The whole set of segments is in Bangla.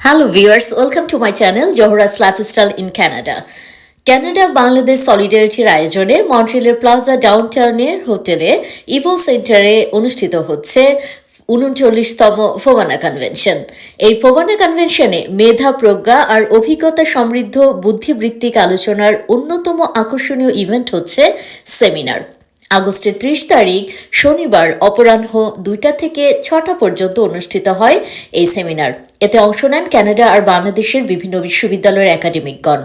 Hello viewers, welcome to my channel Johra's Lifestyle in Canada. Canada Bangladesh সলিডারিটির আয়োজনে মন্ট্রিলের প্লাজা ডাউন ডাউনটাউনের হোটেলে ইভো সেন্টারে অনুষ্ঠিত হচ্ছে উনচল্লিশতম ফোবানা কনভেনশন এই ফোবানা কনভেনশনে মেধা প্রজ্ঞা আর অভিজ্ঞতা সমৃদ্ধ বুদ্ধিবৃত্তিক আলোচনার অন্যতম আকর্ষণীয় ইভেন্ট হচ্ছে সেমিনার আগস্টের ত্রিশ তারিখ শনিবার অপরাহ্ন দুইটা থেকে ছটা পর্যন্ত অনুষ্ঠিত হয় এই সেমিনার। এতে অংশ নেন কানাডা আর বাংলাদেশের বিভিন্ন বিশ্ববিদ্যালয়ের একাডেমিকগণ।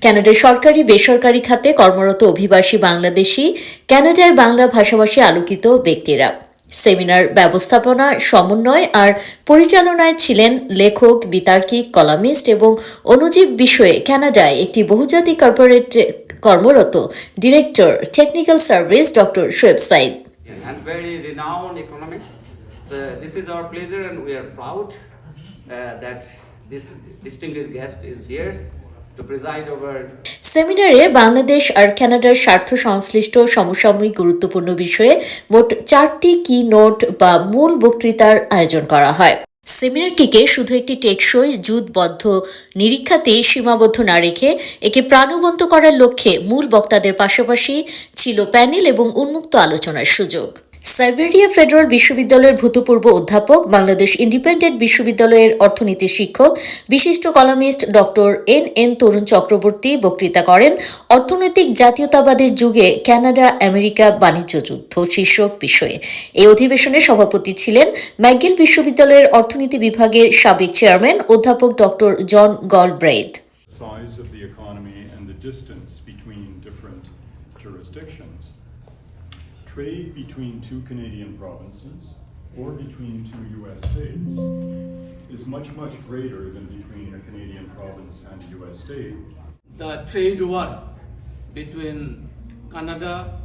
ক্যানাডার সরকারি, বেসরকারি খাতে কর্মরত অভিবাসী বাংলাদেশি কানাডায় বাংলা ভাষাভাষী আলোকিত ব্যক্তিরা। সেমিনার ব্যবস্থাপনা, সমন্বয় আর পরিচালনায় ছিলেন লেখক, বিতার্কিক, কলামিস্ট এবং অনুজীব বিষয়ে কানাডায় একটি বহুজাতিক কর্পোরেট কর্মরত director technical service doctor Shoaib Saeed. সেমিনারে বাংলাদেশ আর ক্যানাডার স্বার্থ সংশ্লিষ্ট সমসাময়িক গুরুত্বপূর্ণ বিষয়ে মোট চারটি কি নোট বা মূল বক্তৃতার আয়োজন করা হয়। সেমিনারটিকে শুধু একটি টেকসই জুতবদ্ধ নিরীক্ষাতেই সীমাবদ্ধ না রেখে একে প্রাণবন্ত করার লক্ষ্যে মূল বক্তাদের পাশাপাশি ছিল প্যানেল এবং উন্মুক্ত আলোচনার সুযোগ। সাইবেরিয়া ফেডারেল বিশ্ববিদ্যালয়ের ভূতপূর্ব অধ্যাপক, বাংলাদেশ ইন্ডিপেন্ডেন্ট বিশ্ববিদ্যালয়ের অর্থনীতি শিক্ষক, বিশিষ্ট columnist doctor N N Tarun Chakraborty বক্তৃতা করেন, অর্থনৈতিক জাতীয়তাবাদের যুগে কানাডা, আমেরিকা বাণিজ্য যুদ্ধ শীর্ষক বিষয়ে। এই অধিবেশনে সভাপতি ছিলেন ম্যাকগিল বিশ্ববিদ্যালয়ের অর্থনীতি বিভাগের সাবেক চেয়ারম্যান, অধ্যাপক doctor John Galbraith Trade between two Canadian provinces or between two US states is much, much greater than between a Canadian province and a US state. the trade war between Canada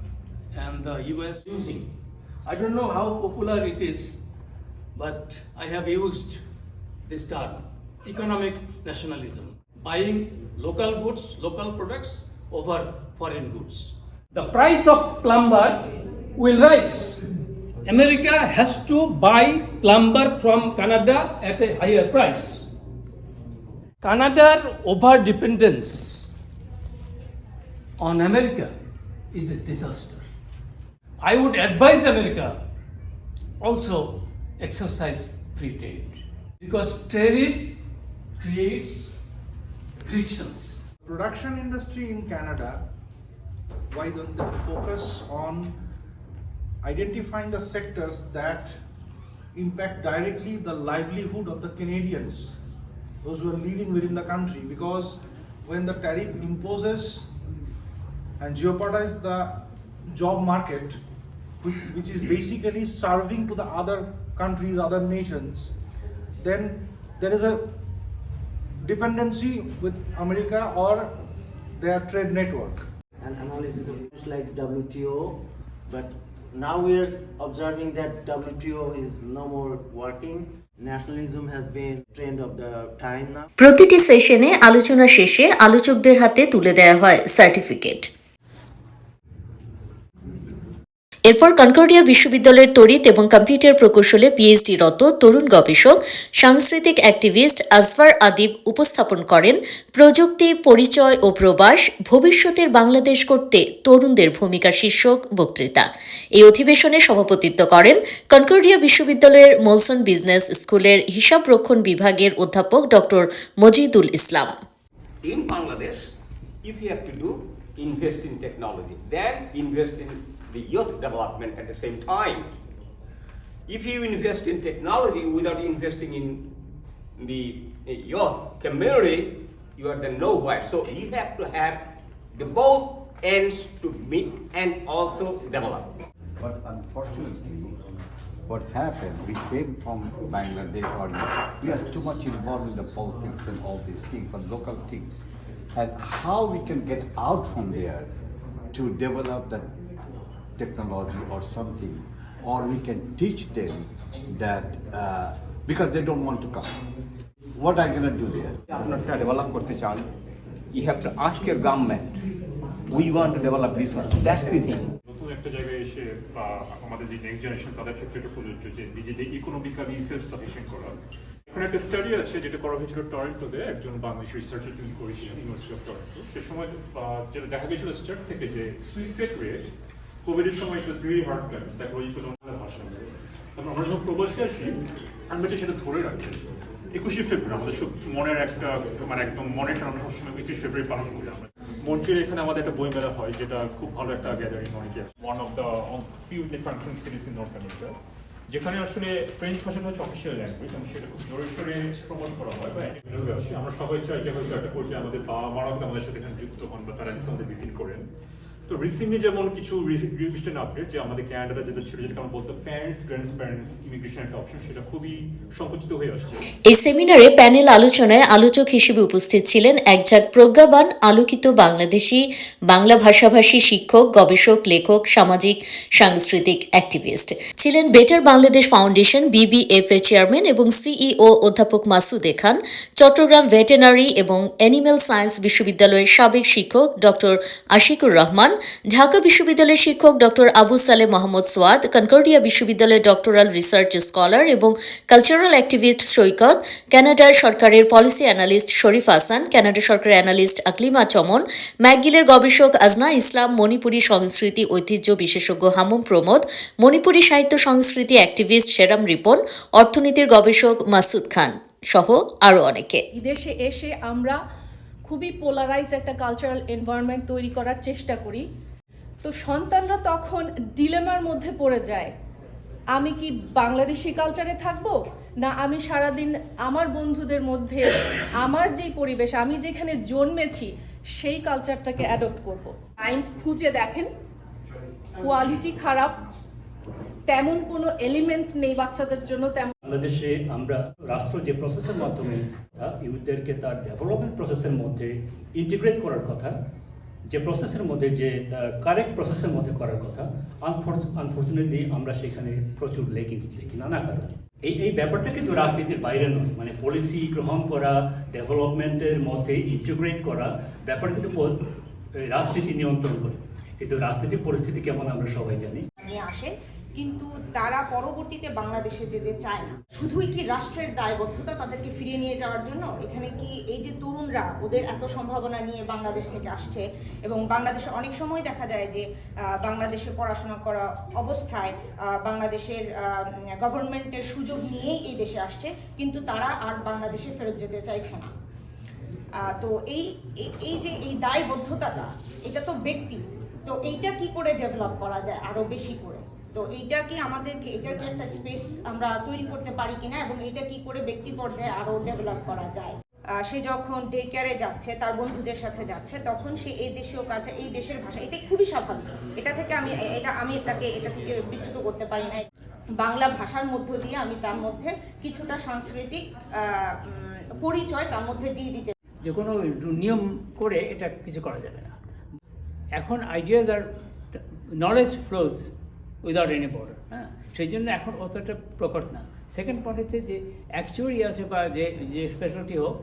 and the US using. I don't know how popular it is, but I have used this term economic nationalism, buying local goods, local products over foreign goods. The price of plumber will rise. America has to buy plumber from Canada at a higher price. Canada's over dependence on America is a disaster. I would advise America also exercise free trade because trade creates frictions. production industry in Canada, why don't they focus on identifying the sectors that impact directly the livelihood of the Canadians, those who are living within the country? Because when the tariff imposes and jeopardizes the job market, which, which is basically serving to the other countries, other nations, then there is a dependency with America or their trade network. an analysis of like WTO, but now we are observing that WTO is no more working. Nationalism has been trend of the time now. প্রতিটি সেশনে আলোচনা শেষে আলোচকদের হাতে তুলে দেওয়া হয় সার্টিফিকেট এরপর কনকর্ডিয়া বিশ্ববিদ্যালয়ের তড়িৎ এবং কম্পিউটার প্রকৌশলে পিএইচডি রত তরুণ গবেষক সাংস্কৃতিক অ্যাক্টিভিস্ট আসফার আদিব উপস্থাপন করেন প্রযুক্তি পরিচয় ও প্রবাস ভবিষ্যতের বাংলাদেশ করতে তরুণদের ভূমিকা শীর্ষক বক্তৃতা। এই অধিবেশনে সভাপতিত্ব করেন কনকর্ডিয়া বিশ্ববিদ্যালয়ের মোলসন বিজনেস স্কুলের হিসাব রক্ষণ বিভাগের অধ্যাপক doctor Majidul Islam. In Bangladesh, if you have to do, invest in technology, then invest in the youth development at the same time. If you invest in technology without investing in the youth community, you are then nowhere. So you have to have the both ends to meet and also develop. But unfortunately, what happened, we came from Bangladesh or we are too much involved in the politics and all these things, for local things. And how we can get out from there to develop that technology or something, or we can teach them that, uh, because they don't want to come. What are you gonna do there? আপনারটা ডেভেলপ করতে চান you have to ask your government we want to develop this one that's the thing নতুন একটা জায়গায় এসে বা আমাদের যে নেক্সট জেনারেশন তাদের ক্ষেত্রে এটা প্রযোজ্য যে নিজেদের ইকোনমিক্যালি সেলফ সাফিসিয়েন্ট করা ওখানে একটা স্টাডি আছে যেটা করা হয়েছিল টরেন্টোতে একজন বাংলাদেশ রিসার্চার তিনি করেছিলেন ইউনিভার্সিটি অফ টরেন্টো সে সময় যেটা দেখা গেছিল স্টার্ট থেকে যে সুইসাইড রেট কোভিডের সময় it was very hard time psychological ভাষা তারপর আমরা যখন প্রবাসে আসি আমরা যে সেটা ধরে রাখি। একুশে ফেব্রুয়ারি আমাদের মনের একটা মানে একদম মনের আমরা সবসময় একুশে ফেব্রুয়ারি পালন করি আমরা। মন্ট্রিয়াল এখানে আমাদের একটা বই মেলা হয়, যেটা খুব ভালো একটা গ্যাদারিং অনেকে one of the few different cities in North America যেখানে আসলে ফ্রেঞ্চ ভাষাটা হচ্ছে অফিসিয়াল ল্যাঙ্গুয়েজ এবং সেটা খুব জোরে সোরে প্রমোট করা হয়, বা আমরা সবাই চাই যে, হয়তো একটা পর্যায়ে আমাদের বাবা মারাও আমাদের সাথে এখানে যুক্ত হন, বা তারা আমাদের ভিজিট করেন। তো রিসেন্টলি যেমন কিছু রিসেন্ট আপডেট যে আমাদের ক্যানাডা যেটা ছিল যেটা আমরা বলতো প্যারেন্টস ইমিগ্রেশন একটা অপশন সেটা খুবই সংকুচিত হয়ে আসছে। এই সেমিনারে প্যানেল আলোচনায় আলোচক হিসেবে উপস্থিত ছিলেন প্রজ্ঞাবান, আলোকিত বাংলাদেশি, বাংলা ভাষাভাষী শিক্ষক, গবেষক, লেখক, সামাজিক, সাংস্কৃতিক অ্যাক্টিভিস্ট ছিলেন বেটার বাংলাদেশ ফাউন্ডেশন বিবিএফ এর চেয়ারম্যান এবং সিইও অধ্যাপক মাসুদে খান, চট্টগ্রাম ভেটেনারি এবং অ্যানিম্যাল সায়েন্স বিশ্ববিদ্যালয়ের সাবেক শিক্ষক ডক্টর আশিকুর রহমান ঢাকা বিশ্ববিদ্যালয়ের শিক্ষক ডক্টর আবু সালে মোহাম্মদ সোয়াদ, কনকর্ডিয়া বিশ্ববিদ্যালয়ের ডক্টরাল রিসার্চ স্কলার এবং কালচারাল অ্যাক্টিভিস্ট সৈকত, কানাডার সরকারের policy analyst Sharif Hasan, Canada সরকারের অ্যানালিস্ট আকলিমা চমন, ম্যাকগিলের গবেষক আজনা ইসলাম, মণিপুরী সংস্কৃতি ঐতিহ্য বিশেষজ্ঞ হামুম প্রমোদ, মণিপুরী সাহিত্য সংস্কৃতি অ্যাক্টিভিস্ট শেরাম রিপন, অর্থনীতির গবেষক মাসুদ খান সহ আরও অনেকে। বিদেশে এসে আমরা খুবই পোলারাইজড একটা কালচারাল এনভায়রনমেন্ট তৈরি করার চেষ্টা করি। তো সন্তানরা তখন ডিলেমার মধ্যে পড়ে যায়। আমি কি বাংলাদেশি কালচারে থাকব? না আমি সারাদিন আমার বন্ধুদের মধ্যে, আমার যেই পরিবেশ, আমি যেখানে জন্মেছি, সেই কালচারটাকে অ্যাডপ্ট করব। টাইমস খুঁজে দেখেন কোয়ালিটি খারাপ, তেমন কোনো এলিমেন্ট নেই বাচ্চাদের জন্য, তেমন বাংলাদেশে আমরা রাষ্ট্র যে প্রসেসের মাধ্যমে ইউথদেরকে তার ডেভেলপমেন্ট প্রসেসের মধ্যে ইন্টিগ্রেট করার কথা, যে প্রসেসের মধ্যে যে কারেক্ট প্রসেসের মধ্যে করার কথা আনফর্চুনেটলি আমরা সেখানে প্রচুর লেগিংস দেখি নানা কারণে। এই এই ব্যাপারটা কিন্তু রাজনীতির বাইরে নয় মানে পলিসি গ্রহণ করা ডেভেলপমেন্টের মধ্যে ইন্টিগ্রেট করা, ব্যাপার কিন্তু রাজনীতি নিয়ন্ত্রণ করে। কিন্তু রাজনীতির পরিস্থিতি কেমন আমরা সবাই জানি। আসে। কিন্তু তারা পরবর্তীতে বাংলাদেশে যেতে চায় না। শুধুই কি রাষ্ট্রের দায়বদ্ধতা তাদেরকে ফিরিয়ে নিয়ে যাওয়ার জন্য? এখানে কি এই যে তরুণরা, ওদের এত সম্ভাবনা নিয়ে বাংলাদেশ থেকে আসছে? এবং বাংলাদেশে অনেক সময় দেখা যায় যে বাংলাদেশে পড়াশোনা করা অবস্থায় বাংলাদেশের গভর্নমেন্টের সুযোগ নিয়েই এই দেশে আসছে, কিন্তু তারা আর বাংলাদেশে ফেরত যেতে চাইছে না। তো এই, এই- যে এই দায়বদ্ধতাটা, এটা তো ব্যক্তি, তো এইটা কি করে ডেভেলপ করা যায় আরও বেশি করে? তো এইটা কি আমাদেরকে এটার কি একটা স্পেস আমরা তৈরি করতে পারি কিনা এবং এটা কি করে ব্যক্তি পর্যায়ে আরও ডেভেলপ করা যায়? সে যখন ডে কেয়ারে যাচ্ছে, তার বন্ধুদের সাথে যাচ্ছে, তখন সে এই দেশীয় কাছে এই দেশের ভাষা, এটা খুবই স্বাভাবিক। এটা থেকে আমি, এটা আমি তাকে, এটা থেকে বিচ্যুত করতে পারি না বাংলা ভাষার মধ্য দিয়ে আমি তার মধ্যে কিছুটা সাংস্কৃতিক পরিচয় তার মধ্যে দিয়ে দিতে যে কোনো নিয়ম করে এটা কিছু করা যাবে না। এখন আইডিয়াজ আর knowledge flows without any border হ্যাঁ? সেই জন্য এখন অতটা প্রকট না। সেকেন্ড পয়েন্ট হচ্ছে যে অ্যাকচুয়ালি আছে বা যে যে স্পেশালিটি হোক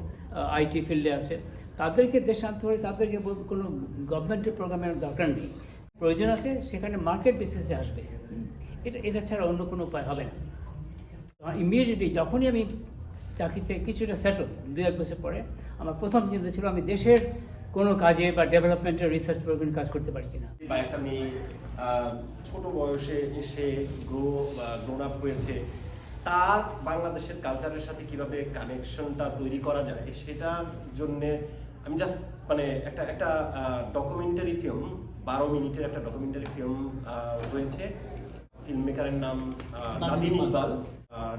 আইটি ফিল্ডে আছে, তাদেরকে দেশে আনতে হলে তাদেরকে কোনো গভর্নমেন্টের প্রোগ্রামের দরকার নেই। প্রয়োজন আছে, সেখানে মার্কেট বেসিসে আসবে। এটা এটা ছাড়া অন্য কোনো উপায় হবে না। ইমিডিয়েটলি যখনই আমি চাকরিতে কিছুটা সেটল দু এক বছর পরে, আমার প্রথম চিন্তা ছিল আমি দেশের কোনো কাজে বা ডেভেলপমেন্টের রিসার্চ প্রোগ্রামে কাজ করতে পারি কিনা? বা একটা মেয়ে ছোট বয়সে এসে গ্রো গ্রোন আপ হয়েছে তার বাংলাদেশের কালচারের সাথে কীভাবে কানেকশনটা তৈরি করা যায় সেটার জন্যে আমি জাস্ট মানে একটা একটা ডকুমেন্টারি ফিল্ম বারো মিনিটের একটা ডকুমেন্টারি ফিল্ম রয়েছে ফিল্ম মেকারের নাম আহ, নাদিম ইকবাল।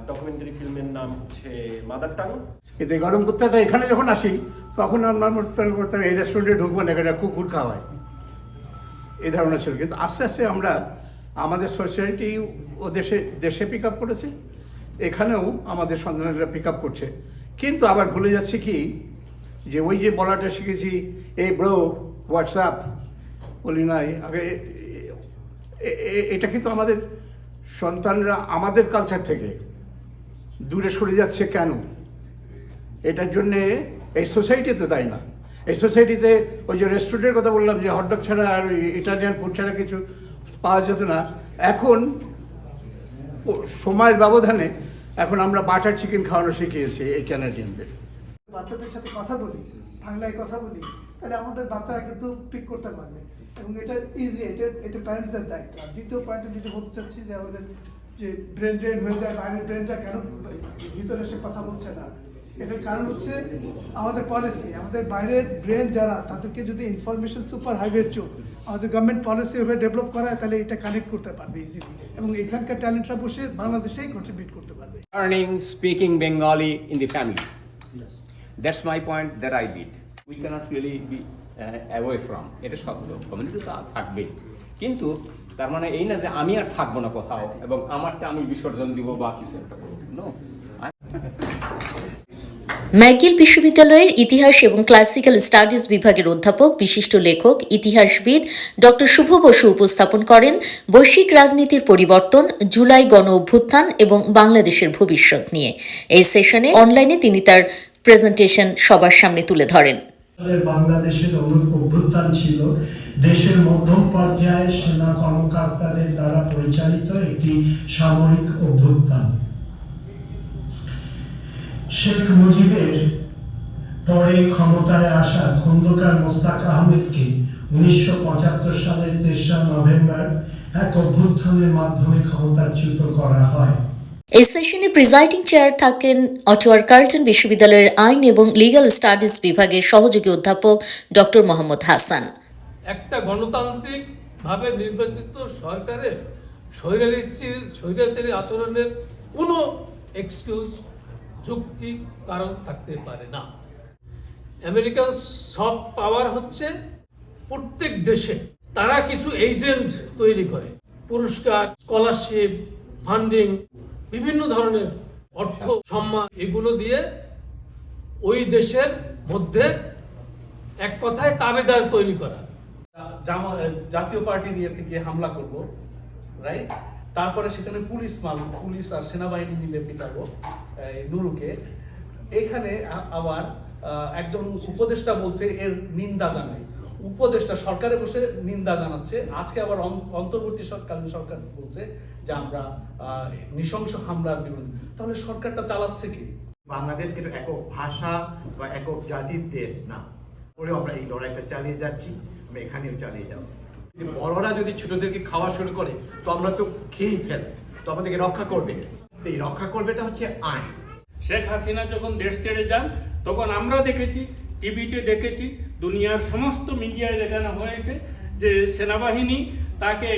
ডকুমেন্টারি ফিল্মের নাম হচ্ছে মাদার টাং এই গরম কুত্তাটা এখানে যখন আসি তখন আমরা করতাম এই রেস্টুরেন্টে ঢুকবো না, এখানে কুকুর খাওয়ায় এই ধারণা ছিল। কিন্তু আস্তে আস্তে আমরা, আমাদের সোসাইটি ও দেশে দেশে পিক আপ করেছে। এখানেও আমাদের সন্তানেরা পিক আপ করছে। কিন্তু আবার ভুলে যাচ্ছে কি, যে ওই যে বলাটা শিখেছি, এই ব্রো হোয়াটসঅ্যাপ বলি, নাই, আগে এটা কিন্তু আমাদের সন্তানরা আমাদের কালচার থেকে দূরে সরে যাচ্ছে কেন? এটার জন্যে এই সোসাইটিতে তাই না? এই সোসাইটিতে ওই যে রেস্টুরেন্টের কথা বললাম যে হটডগ ছাড়া আর ওই ইটালিয়ান ফুড ছাড়া কিছু পাওয়া যেত না। এখন সময়ের ব্যবধানে এখন আমরা বাটার চিকেন খাওয়ানো শিখিয়েছি এই ক্যানাডিয়ানদের বাচ্চাদের সাথে কথা বলি, বাংলায় কথা বলি, তাহলে আমাদের বাচ্চারা কিন্তু পিক করতে পারবে। এবং এটা ইজি এটা এটা প্যারেন্টসদের দায়িত্ব। আর দ্বিতীয় পয়েন্টে যেটা বলতে চাচ্ছি যে আমাদের যে ব্রেন ড্রেন হয়ে যায়, বাইরের ব্রেনটা কেন ভিতরে এসে কথা বলছে না? এটার কারণ হচ্ছে আমাদের পলিসি আমাদের বাইরের ব্রেন যারা তাদেরকে যদি ইনফরমেশন সুপার হাইওয়ের চোখ আমাদের গভর্নমেন্ট পলিসি ওভাবে ডেভেলপ করায় তাহলে এটা কানেক্ট করতে পারবে ইজিলি এবং এখানকার ট্যালেন্টরা বসে বাংলাদেশেই কন্ট্রিবিউট করতে পারবে speaking Bengali in the family. That's my point that I did. We cannot really be uh, away from. এটা সত্য কমিউনিটি তো থাকবেই কিন্তু তার মানে এই না যে আমি আর থাকব না কোথাও এবং আমারটা আমি বিসর্জন দিব বা কিছু একটা করব নো ম্যাগিল বিশ্ববিদ্যালয়ের ইতিহাস এবং ক্লাসিক্যাল স্টাডিজ বিভাগের অধ্যাপক, বিশিষ্ট লেখক, ইতিহাসবিদ ডক্টর শুভ বসু উপস্থাপন করেন। বৈশ্বিক রাজনীতির পরিবর্তন, জুলাই গণ অভ্যুত্থান এবং বাংলাদেশের ভবিষ্যৎ নিয়ে। এই সেশনে অনলাইনে তিনি তার প্রেজেন্টেশন সবার সামনে তুলে ধরেন। বাংলাদেশের অভ্যুত্থান ছিল। দেশের মধ্যম পর্যায়ে সেনা কর্মকর্তাদের দ্বারা পরিচালিত একটি সামরিক অভ্যুত্থান। শেখ মুজিবের পরে ক্ষমতায় আসা খন্দকার মোস্তাক আহমেদকে উনিশশো পঁচাত্তর সালের তেসরা নভেম্বর এক অভ্যুত্থানের মাধ্যমে ক্ষমতাচ্যুত করা হয়। এই সেশনে প্রিজাইডিং চেয়ার থাকেন অটোয়ার কার্লটন বিশ্ববিদ্যালয়ের আইন এবং লিগ্যাল স্টাডিজ বিভাগের সহযোগী অধ্যাপক ডক্টর মোহাম্মদ হাসান। একটা গণতান্ত্রিক ভাবে নির্বাচিত সরকারের স্বৈরাচারী আচরণের কোনো এক্সকিউজ যুক্তি কারণ থাকতে পারে না। আমেরিকান সফট পাওয়ার হচ্ছে প্রত্যেক দেশে তারা কিছু এজেন্ট তৈরি করে। পুরস্কার স্কলারশিপ ফান্ডিং বিভিন্ন ধরনের অর্থ, সম্মান, এগুলো দিয়ে ওই দেশের মধ্যে এক কথায় তাবেদার তৈরি করা। জাতীয় পার্টি নিয়ে থেকে হামলা করব রাইট তারপরে সেখানে পুলিশ মাল, পুলিশ আর সেনাবাহিনী মিলে পিটাবো নুরুকে। এখানে আবার একজন উপদেষ্টা বলছে, এর নিন্দা জানাই। উপদেষ্টা সরকারে বসে নিন্দা জানাচ্ছে। আজকে আবার অন- অন্তর্বর্তী সরকালীন সরকার বলছে যে আমরা নৃশংস হামলার বিরুদ্ধে। তাহলে সরকারটা চালাচ্ছে কি? বাংলাদেশ কিন্তু একক ভাষা বা একক জাতির দেশ না। করেও আমরা এই লড়াইটা চালিয়ে যাচ্ছি, আমরা এখানেও চালিয়ে যাব। বড়রা যদি ছোটদেরকে খাওয়া শুরু করে, তো আমরা তো খেয়েই ফেল তো আমাদেরকে রক্ষা করবে এই রক্ষা করবেটা হচ্ছে আইন। শেখ হাসিনা যখন দেশ ছেড়ে যান, তখন আমরা দেখেছি, টিভিতে দেখেছি, দুনিয়ার সমস্ত মিডিয়ায় দেখানো হয়েছে যে সেনাবাহিনী তাকে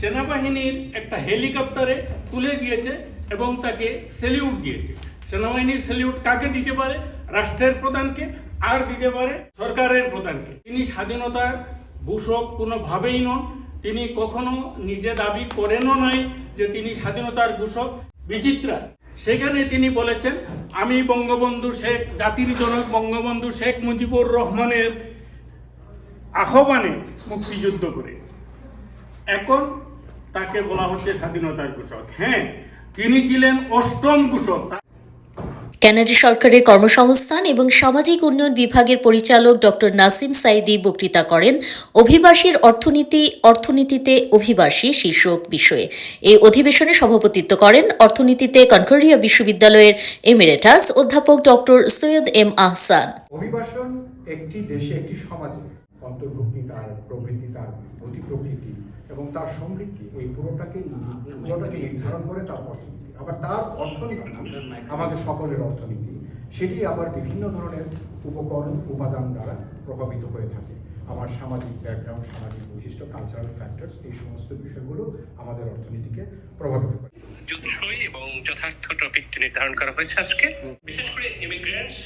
সেনাবাহিনীর একটা হেলিকপ্টারে তুলে দিয়েছে এবং তাকে সেলিউট দিয়েছে। সেনাবাহিনীর সেলিউট কাকে দিতে পারে? রাষ্ট্রের প্রধানকে, আর দিতে পারে সরকারের প্রধানকে। তিনি স্বাধীনতার ঘোষক কোনোভাবেই নন। তিনি কখনো নিজে দাবি করেনও নাই যে তিনি স্বাধীনতার ঘোষক। বিচিত্রা, সেখানে তিনি বলেছেন, আমি বঙ্গবন্ধু শেখ, জাতির জনক বঙ্গবন্ধু শেখ মুজিবুর রহমানের আহ্বানে মুক্তিযুদ্ধ করেছি। এখন তাকে বলা হচ্ছে স্বাধীনতার ঘোষক। হ্যাঁ তিনি ছিলেন অষ্টম ঘোষক। কানাডা সরকারের কর্মসংস্থান এবং সামাজিক উন্নয়ন বিভাগের পরিচালক ডক্টর নাসিম সাইদি বক্তৃতা করেন অভিবাসীর অর্থনীতি, অর্থনীতিতে অভিবাসী শীর্ষক বিষয়ে। এই অধিবেশনে সভাপতিত্ব করেন অর্থনীতিতে কনকরিয়া বিশ্ববিদ্যালয়ের এমিরেটাস অধ্যাপক ডক্টর সৈয়দ এম আহসান। অভিবাসন একটি দেশে, একটি সমাজে। অন্তর্ভুক্তি তার প্রবৃত্তি তার গতি প্রকৃতি এবং তার সমৃদ্ধি এই পুরোটাকে পুরোটাকে নির্ধারণ করে তার অর্থনীতি। আবার তার অর্থনীতি আমাদের সকলের অর্থনীতি সেটি আবার বিভিন্ন ধরনের উপকরণ উপাদান দ্বারা প্রভাবিত হয়ে থাকে। আমার সামাজিক ব্যাকগ্রাউন্ড সামাজিক বৈশিষ্ট্য কালচারাল ফ্যাক্টরস এই সমস্ত বিষয়গুলো আমাদের অর্থনীতিকে প্রভাবিত করে। এবং যথার্থ টপিকটি নির্ধারণ করা হয়েছে আজকে। বিশেষ করে ইমিগ্রেন্টস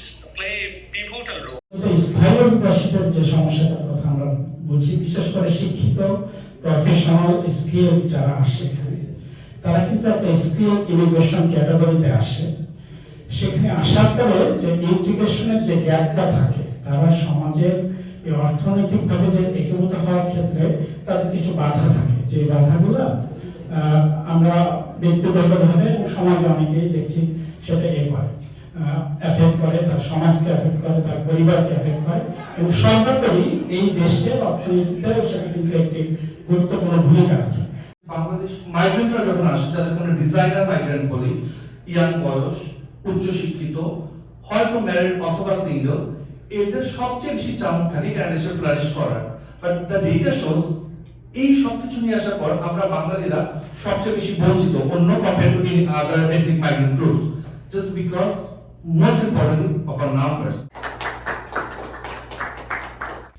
স্থায়ী অভিবাসীদের যে সমস্যাটার কথা আমরা বলছি, বিশেষ করে শিক্ষিত প্রফেশনাল স্কিল যারা আসে এখানে, তারা কিন্তু একটা স্কিল ইমিগ্রেশন ক্যাটাগরিতে আসে। সেখানে আসার পরে যে ইন্টিগ্রেশনের যে গ্যাপটা থাকে, তারা সমাজের এই অর্থনৈতিকভাবে যে একীভূত হওয়ার ক্ষেত্রে তাদের কিছু বাধা থাকে। যে বাধাগুলো আমরা ব্যক্তিগতভাবে সমাজে অনেকেই দেখছি সেটা এ করে। এফেক্ট করে, তার সমাজকে এফেক্ট করে, তার পরিবারকে এফেক্ট করে। এবং সর্বোপরি এই দেশের অর্থনীতিতে সেটা কিন্তু একটি গুরুত্বপূর্ণ ভূমিকা রাখে। বাংলাদেশ মাইগ্রেন্টরা যখন আসে যাদের কোনো ডিজাইনার মাইগ্রেন্ট বলি, ইয়াং বয়স উচ্চশিক্ষিত হয়তো ম্যারিড অথবা সিঙ্গেল এদের সবচেয়ে বেশি চান্স থাকে ক্যানাডিসে ফ্লারিশ করার। বাট দ্য ডেটা শোজ এই সব কিছু নিয়ে আসার পর আমরা বাঙালিরা সবচেয়ে বেশি বঞ্চিত, অন্য compare to in other ethnic migrant groups just because most important of our numbers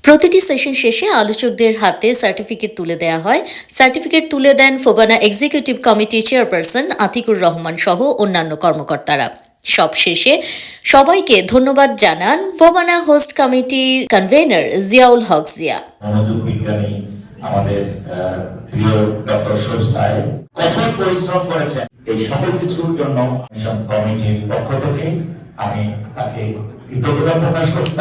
প্রতিটি সেশন শেষে আলোচকদের হাতে সার্টিফিকেট তুলে দেওয়া হয়। সার্টিফিকেট তুলে দেন FOBANA executive committee chairperson Atikur Rahman সহ অন্যান্য কর্মকর্তারা। সব শেষে সবাইকে ধন্যবাদ জানান ফোবানা হোস্ট কমিটির কনভেনর জিয়াউল হক জিয়া। মনোযোগ বিজ্ঞানী আমাদের প্রিয় ডক্টর সাহেব কঠোর পরিশ্রম করেছেন? এই সকল কিছুর জন্য মিশন কমিটির পক্ষ থেকে আমি তাকে কৃতজ্ঞতা প্রকাশ করতে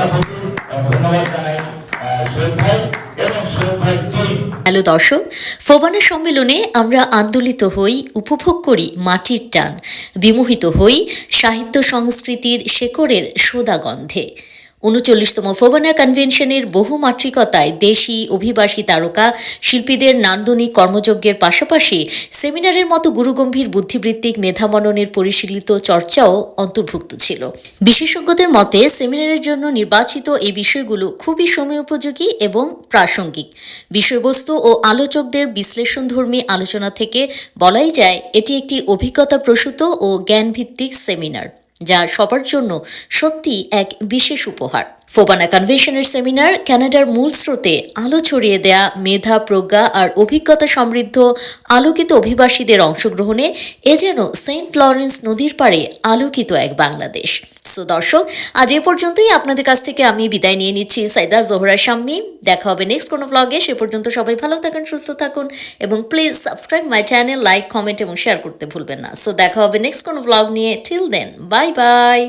ধন্যবাদ জানাই আহ, ভাই এবং শোভ ভাই টিম হ্যালো দর্শক ফোবানা সম্মেলনে আমরা আন্দোলিত হই উপভোগ করি মাটির টান বিমোহিত হই সাহিত্য সংস্কৃতির শেকড়ের সোদা গন্ধে। উনচল্লিশতম ফোভানা কনভেনশনের বহুমাত্রিকতায় দেশি অভিবাসী তারকা শিল্পীদের নান্দনিক কর্মযজ্ঞের পাশাপাশি সেমিনারের মতো গুরুগম্ভীর বুদ্ধিবৃত্তিক মেধামননের পরিশীলিত চর্চাও অন্তর্ভুক্ত ছিল। বিশেষজ্ঞদের মতে, সেমিনারের জন্য নির্বাচিত এই বিষয়গুলো খুবই সময়োপযোগী এবং প্রাসঙ্গিক। বিষয়বস্তু ও আলোচকদের বিশ্লেষণধর্মী আলোচনা থেকে বলাই যায়, এটি একটি অভিজ্ঞতা প্রসূত ও জ্ঞানভিত্তিক সেমিনার। যা সবার জন্য সত্যি এক বিশেষ উপহার। ফোবানা কনভেনশনের সেমিনার কানাডার মূল স্রোতে আলো ছড়িয়ে দেয়া মেধা, প্রজ্ঞা আর অভিজ্ঞতা সমৃদ্ধ আলোকিত অভিবাসীদের অংশগ্রহণে এ যেন সেন্ট লরেন্স নদীর পাড়ে আলোকিত এক বাংলাদেশ। সো দর্শক, আজ এ পর্যন্তই। আপনাদের কাছ থেকে আমি বিদায় নিয়ে নিচ্ছি সাইদা জোহরা শাম্মী দেখা হবে নেক্সট কোনো ব্লগে সে পর্যন্ত সবাই ভালো থাকুন, সুস্থ থাকুন এবং please subscribe my channel like comment এবং শেয়ার করতে ভুলবেন না। সো দেখা হবে নেক্সট কোনো ব্লগ নিয়ে। Till then bye bye